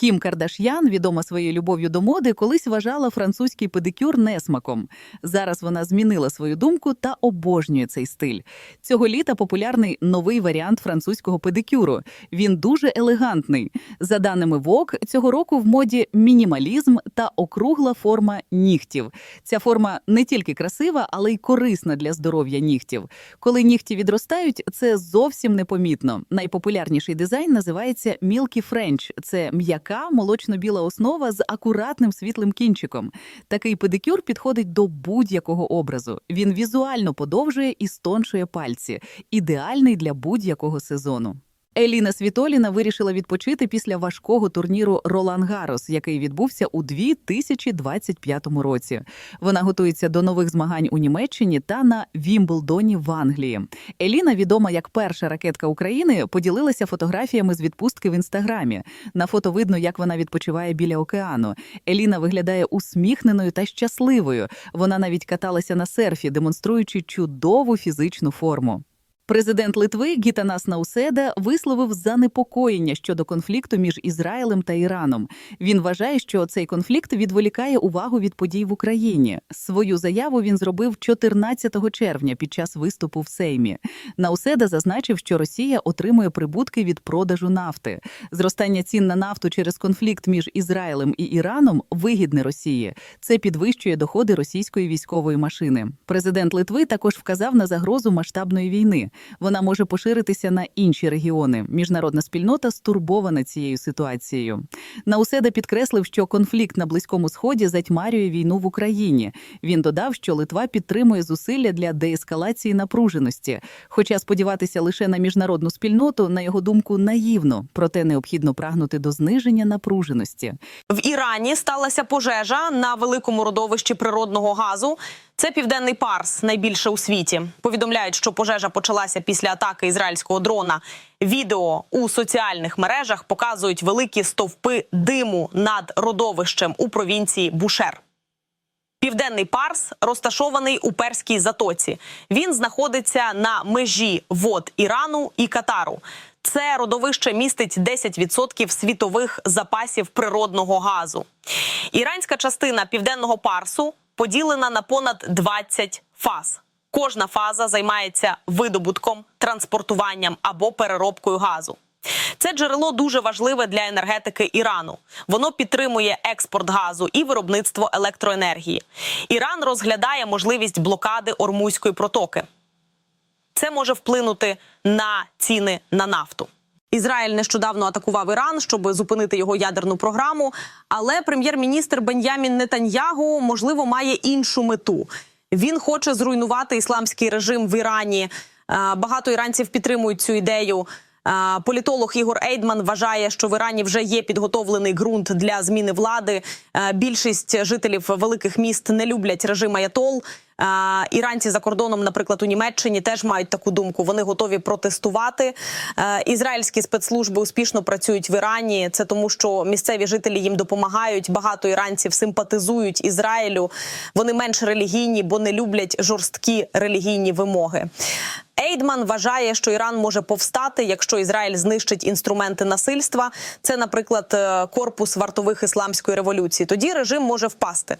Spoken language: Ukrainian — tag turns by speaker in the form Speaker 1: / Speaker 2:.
Speaker 1: Кім Кардаш'ян, відома своєю любов'ю до моди, колись вважала французький педикюр несмаком. Зараз вона змінила свою думку та обожнює цей стиль. Цього літа популярний новий варіант французького педикюру. Він дуже елегантний. За даними Vogue, цього року в моді мінімалізм та округла форма нігтів. Ця форма не тільки красива, але й корисна для здоров'я нігтів. Коли нігті відростають, це зовсім непомітно. Найпопулярніший дизайн називається Milky French. Це м'яка молочно-біла основа з акуратним світлим кінчиком. Такий педикюр підходить до будь-якого образу. Він візуально подовжує і стоншує пальці, ідеальний для будь-якого сезону. Еліна Світоліна вирішила відпочити після важкого турніру Ролан Гарос, який відбувся у 2025 році. Вона готується до нових змагань у Німеччині та на Вімблдоні в Англії. Еліна, відома як перша ракетка України, поділилася фотографіями з відпустки в інстаграмі. На фото видно, як вона відпочиває біля океану. Еліна виглядає усміхненою та щасливою. Вона навіть каталася на серфі, демонструючи чудову фізичну форму. Президент Литви Гітанас Науседа висловив занепокоєння щодо конфлікту між Ізраїлем та Іраном. Він вважає, що цей конфлікт відволікає увагу від подій в Україні. Свою заяву він зробив 14 червня під час виступу в Сеймі. Науседа зазначив, що Росія отримує прибутки від продажу нафти. Зростання цін на нафту через конфлікт між Ізраїлем і Іраном вигідне Росії. Це підвищує доходи російської військової машини. Президент Литви також вказав на загрозу масштабної війни. Вона може поширитися на інші регіони. Міжнародна спільнота стурбована цією ситуацією. Науседа підкреслив, що конфлікт на близькому сході затьмарює війну в Україні. Він додав, що Литва підтримує зусилля для деескалації напруженості. Хоча сподіватися лише на міжнародну спільноту, на його думку, наївно, проте необхідно прагнути до зниження напруженості.
Speaker 2: В Ірані сталася пожежа на великому родовищі природного газу. Це південний парс, найбільше у світі. Повідомляють, що пожежа почалася після атаки ізраїльського дрона. Відео у соціальних мережах показують великі стовпи диму над родовищем у провінції Бушер. Південний парс розташований у Перській затоці. Він знаходиться на межі вод Ірану і Катару. Це родовище містить 10% світових запасів природного газу. Іранська частина південного парсу поділена на понад 20 фаз. Кожна фаза займається видобутком, транспортуванням або переробкою газу. Це джерело дуже важливе для енергетики Ірану. Воно підтримує експорт газу і виробництво електроенергії. Іран розглядає можливість блокади Ормузької протоки. Це може вплинути на ціни на нафту. Ізраїль нещодавно атакував Іран, щоб зупинити його ядерну програму. Але прем'єр-міністр Бен'ямін Нетаньягу можливо має іншу мету. Він хоче зруйнувати ісламський режим в Ірані. Е, Багато іранців підтримують цю ідею. Е, Політолог Ігор Ейдман вважає, що в Ірані вже є підготовлений ґрунт для зміни влади. Е, Більшість жителів великих міст не люблять режим Аятол. Іранці за кордоном, наприклад, у Німеччині теж мають таку думку. Вони готові протестувати. Е, Ізраїльські спецслужби успішно працюють в Ірані. Це тому, що місцеві жителі їм допомагають. Багато іранців симпатизують Ізраїлю. Вони менш релігійні, бо не люблять жорсткі релігійні вимоги. Ейдман вважає, що Іран може повстати, якщо Ізраїль знищить інструменти насильства. Це, наприклад, е, корпус вартових ісламської революції. Тоді режим може впасти.